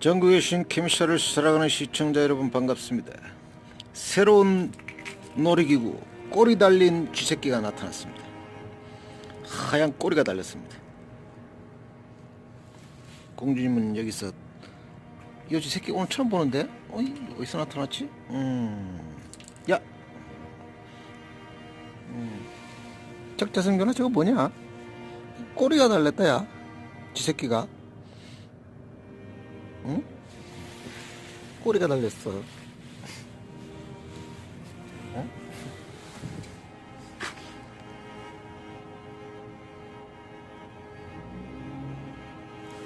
전국에 계신 캠샤를 사랑하는 시청자 여러분 반갑습니다. 새로운 놀이기구 꼬리 달린 쥐새끼가 나타났습니다. 하얀 꼬리가 달렸습니다. 공주님은 여기서 이 쥐새끼 오늘 처음 보는데? 어이, 어디서 나타났지? 음, 야, 음, 적자생겨나 저거 뭐냐? 꼬리가 달렸다 야, 쥐새끼가. 꼬리가 달렸어. 어?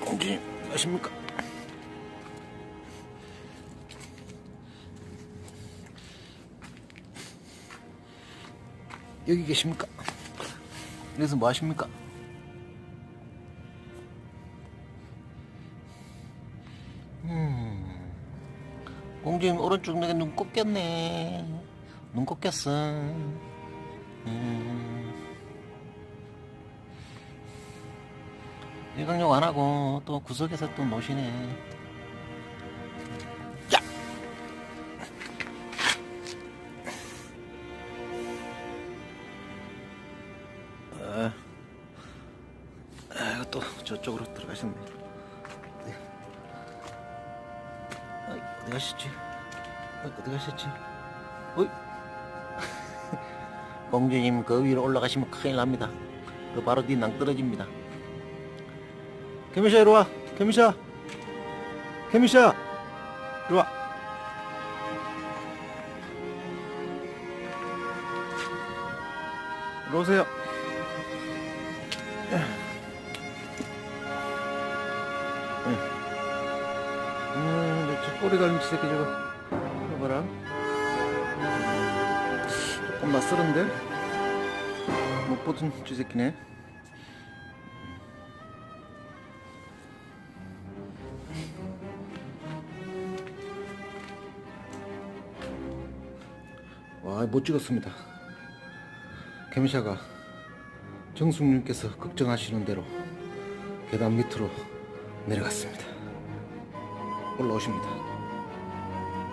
공주님, 아십니까? 여기 계십니까? 여기서 뭐 하십니까? 공주님 오른쪽 눈에 눈 꼽겼네. 눈 꼽겼어. 음. 일광욕 안 하고 또 구석에서 또 노시네. 공주님 그 위로 올라가시면 큰일 납니다. 그 바로 뒤 낭떨어집니다. 개미샤 이리 와. 개미샤. 개미샤. 이리 와. 이리 오세요. 음, 저 꼬리 갈린 새끼 저거. 음, 조금 낯설은데? 못 보던 쥐새끼네. 와, 못 찍었습니다. 개미샤가 정숙님께서 걱정하시는 대로 계단 밑으로 내려갔습니다. 올라오십니다.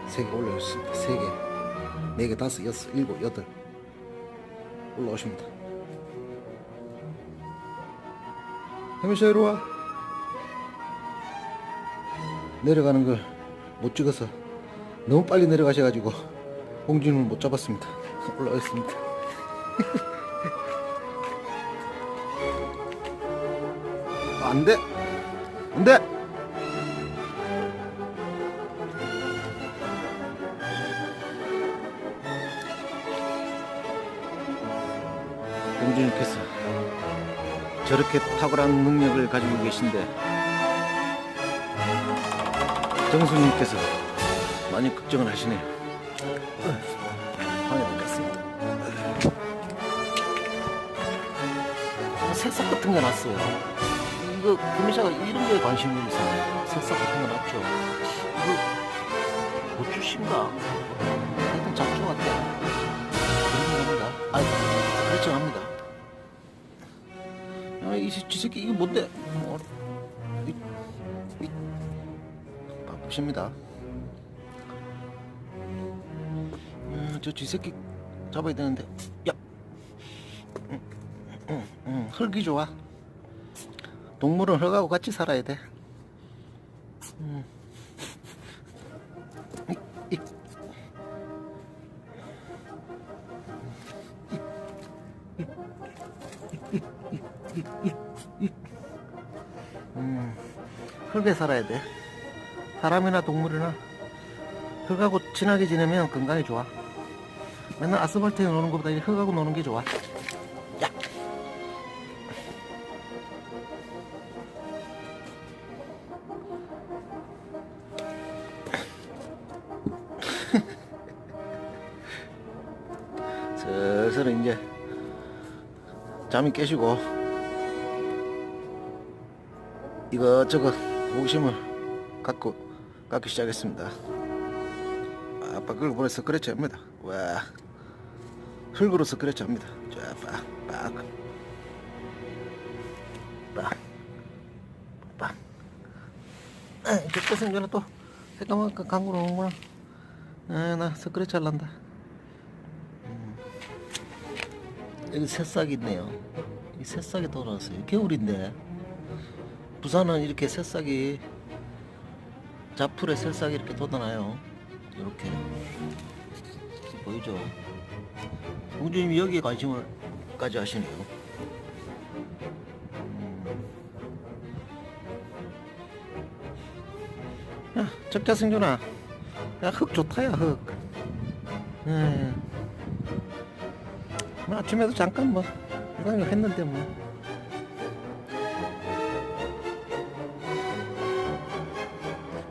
세 개 올라오셨습니다. 세 개, 네 개, 다섯, 여섯, 일곱, 여덟 올라오십니다. 해미샤 이리 와. 내려가는 걸 못 찍어서 너무 빨리 내려가셔가지고 공주님을 못 잡았습니다. 올라왔습니다. 안 돼! 안 돼! 공주님께서 저렇게 탁월한 능력을 가지고 계신데 정수님께서 많이 걱정을 하시네요. 방해 받겠습니다. 새싹 같은 거 났어요. 이거 금이샤가 이런 거에 관심이 있어요. 새싹 같은 거 났죠. 이거 고추신가? 이, 새끼 이거 뭔데? 어, 바쁘십니다. 음, 저 쥐새끼 잡아야 되는데. 야, 응, 응, 응, 흙이 좋아. 동물은 흙하고 같이 살아야 돼. 음. 음, 흙에 살아야 돼. 사람이나 동물이나 흙하고 친하게 지내면 건강에 좋아. 맨날 아스팔트에 노는 것보다 이 흙하고 노는 게 좋아. 야. 슬슬 이제 잠이 깨시고 이것저것 호기심을 갖고 갖기 시작했습니다. 아빠 보내서 그렇지 합니다. 와 흙으로서 그렇지 합니다. 쫙 빡, 빡, 빡, 빡. 그때 생전에 또 새까만 강구로 오는구나 아 나 스크래치 할란다 음. 여기 새싹이 있네요 이 새싹이 돌아왔어요 겨울인데 부산은 이렇게 새싹이 자풀에 새싹이 이렇게 돋아나요 이렇게 보이죠 공주님이 여기에 관심을 가져하시네요 야, 적자 승준아. 야, 흙 좋다, 야, 흙. 예. 뭐, 아침에도 잠깐 뭐, 이거 했는데 뭐.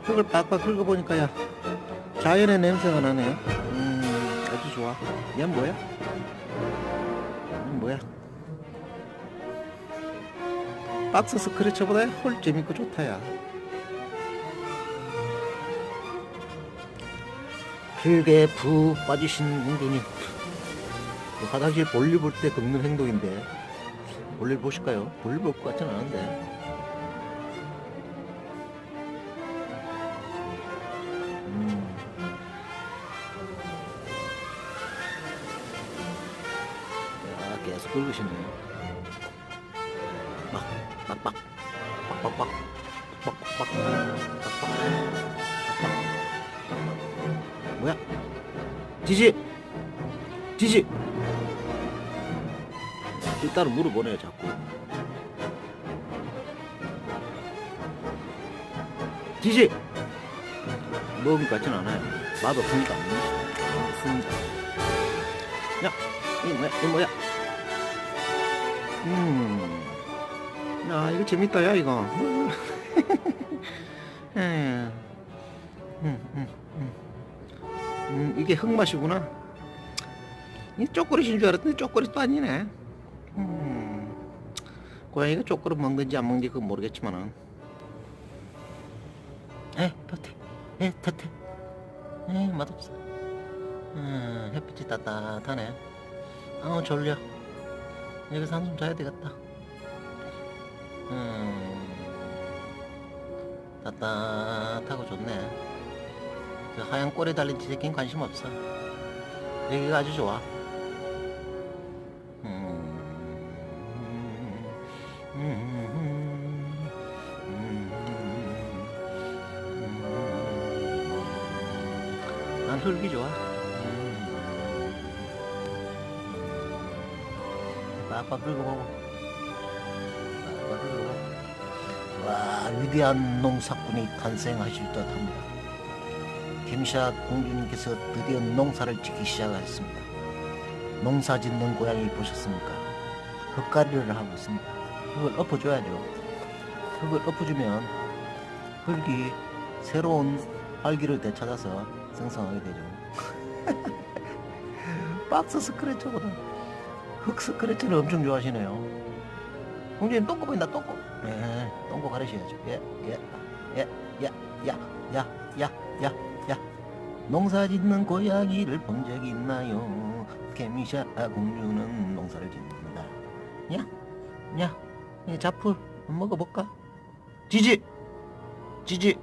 흙을 빡빡 긁어보니까, 야, 자연의 냄새가 나네요. 음, 아주 좋아. 얘는 뭐야? 얘는 뭐야? 박스 스크래쳐보다 훨 재밌고 좋다, 야. 흙에 푹 빠지신 그 화장실 볼일 볼 때 긁는 행동인데 볼일 보실까요? 볼일 볼 것 같지는 않은데 계속 긁으시네요 막, 막, 막, 막, 막, 막, 막, 막, 막, 막, 막. 뭐야? 지지! 지지! 일단은 물어보네요, 자꾸. 지지! 먹은 것 같진 않아요. 맛 없으니까 안 먹는 없습니다. 야, 이 뭐야, 이 뭐야? 음. 야, 이거 재밌다, 야, 이거. 에. 음, 음, 음. 음, 이게 흙맛이구나. 이 쪼꼬리신 줄 알았더니 쪼꼬리도 아니네. 음, 고양이가 쪼꼬리 먹는지 안 먹는지 그건 모르겠지만은. 에, 버티. 에, 터태. 에, 맛없어. 음, 햇빛이 따뜻하네. 아우, 졸려. 여기서 한숨 자야 되겠다. 음, 따뜻하고 좋네. 그 하얀 꼬리 달린 지새끼는 관심 없어. 여기가 아주 좋아. 음, 음, 음, 음, 난 흙이 좋아. 빡빡 긁어보고. 빡빡 긁어보고. 와, 위대한 농사꾼이 탄생하실 듯 합니다. 김샷 공주님께서 드디어 농사를 짓기 시작하셨습니다. 농사 짓는 고양이 보셨습니까? 흙가리를 하고 있습니다. 흙을 엎어줘야죠. 흙을 엎어주면 흙이 새로운 활기를 되찾아서 생성하게 되죠. 박스 스크래쳐보다 흙 스크래쳐를 엄청 좋아하시네요. 공주님 똥꼬 보인다 똥꼬. 네, 똥꼬 가르셔야죠. 예, 예, 예, 야, 야, 야, 야, 야, 야. 농사 짓는 고양이를 본 적 있나요? 개미샤 공주는 농사를 짓는다. 야, 야, 이 자풀 먹어볼까? 지지, 지지,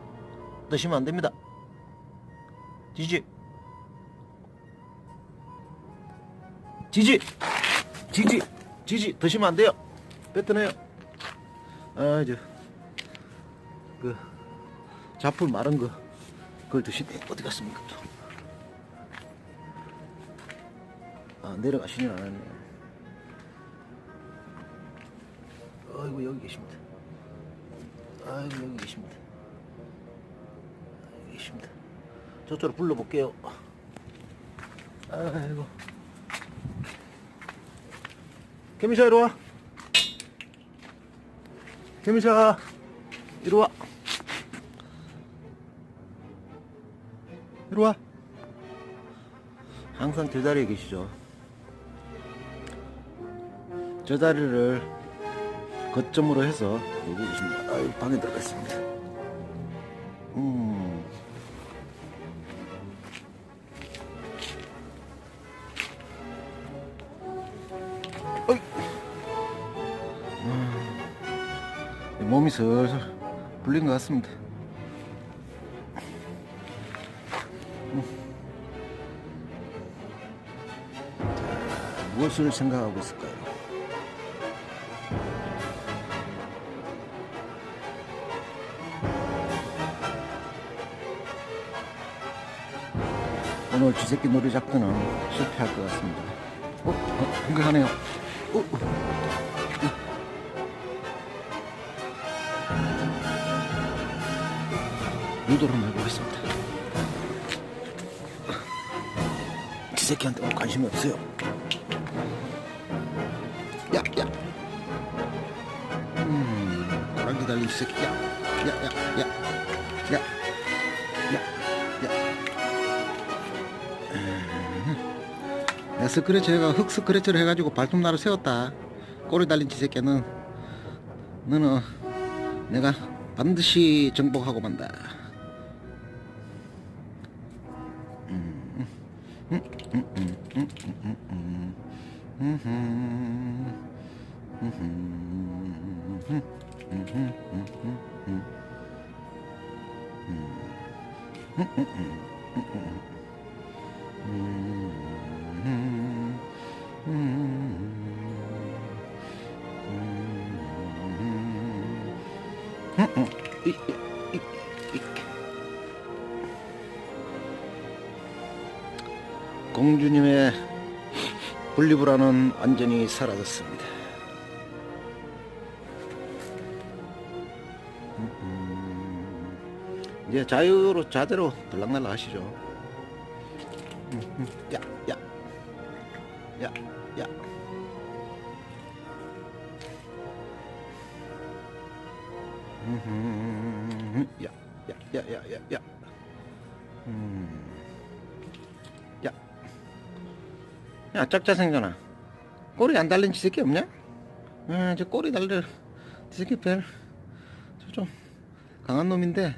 드시면 안 됩니다. 지지, 지지, 지지, 지지 드시면 안 돼요. 뱉어내요. 아, 이제 그 자풀 마른 거 그걸 드시네. 어디 갔습니까 또? 아 내려가시진 않았네. 아이고 여기 계십니다. 아이고 여기 계십니다. 여기 계십니다. 저쪽으로 불러볼게요. 아이고. 개미샤 이리 와. 개미샤 이리 와. 이리 와. 항상 제자리에 계시죠. 저 자리를 거점으로 해서 여기 계십니다. 아유, 방에 들어가 있습니다. 슬슬 불린 것 같습니다. 무엇을 생각하고 있을까요? 오늘 쥐새끼 놀이 작전은 실패할 것 같습니다. 어? 어? 생각하네요. 어? 한번 해보겠습니다. 쥐새끼한테 뭐 관심이 없어요. 야, 야. 음, 고랑지 달린 쥐새끼. 야, 야, 야, 야, 야, 야, 야. 음. 야, 스크래치 해가 흑 스크래치를 해가지고 발톱날을 세웠다. 꼬리 달린 쥐새끼는 너는 내가 반드시 정복하고 만다. 이, 이, 이, 공주님의 분리불안은 완전히 사라졌습니다. 음, 이제 자유로 자대로 들락날락 하시죠. 음, 음. 야, 야, 야, 야. 음, 야, 야, 야, 야, 야, 야. 음, 야, 짝자 생겨나. 꼬리 안 달린 지새끼 없냐? 아, 저 꼬리 달려. 지새끼 별, 저좀 강한 놈인데,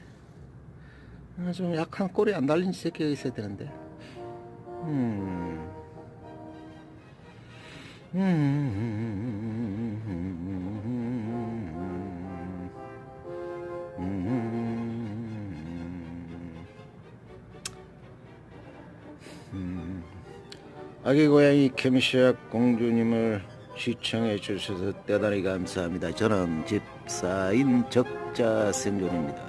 아, 좀 약한 꼬리 안 달린 지새끼가 있어야 되는데. 음. 음. 아기 고양이 캠시악 공주님을 시청해 주셔서 대단히 감사합니다. 저는 집사인 적자 생존입니다.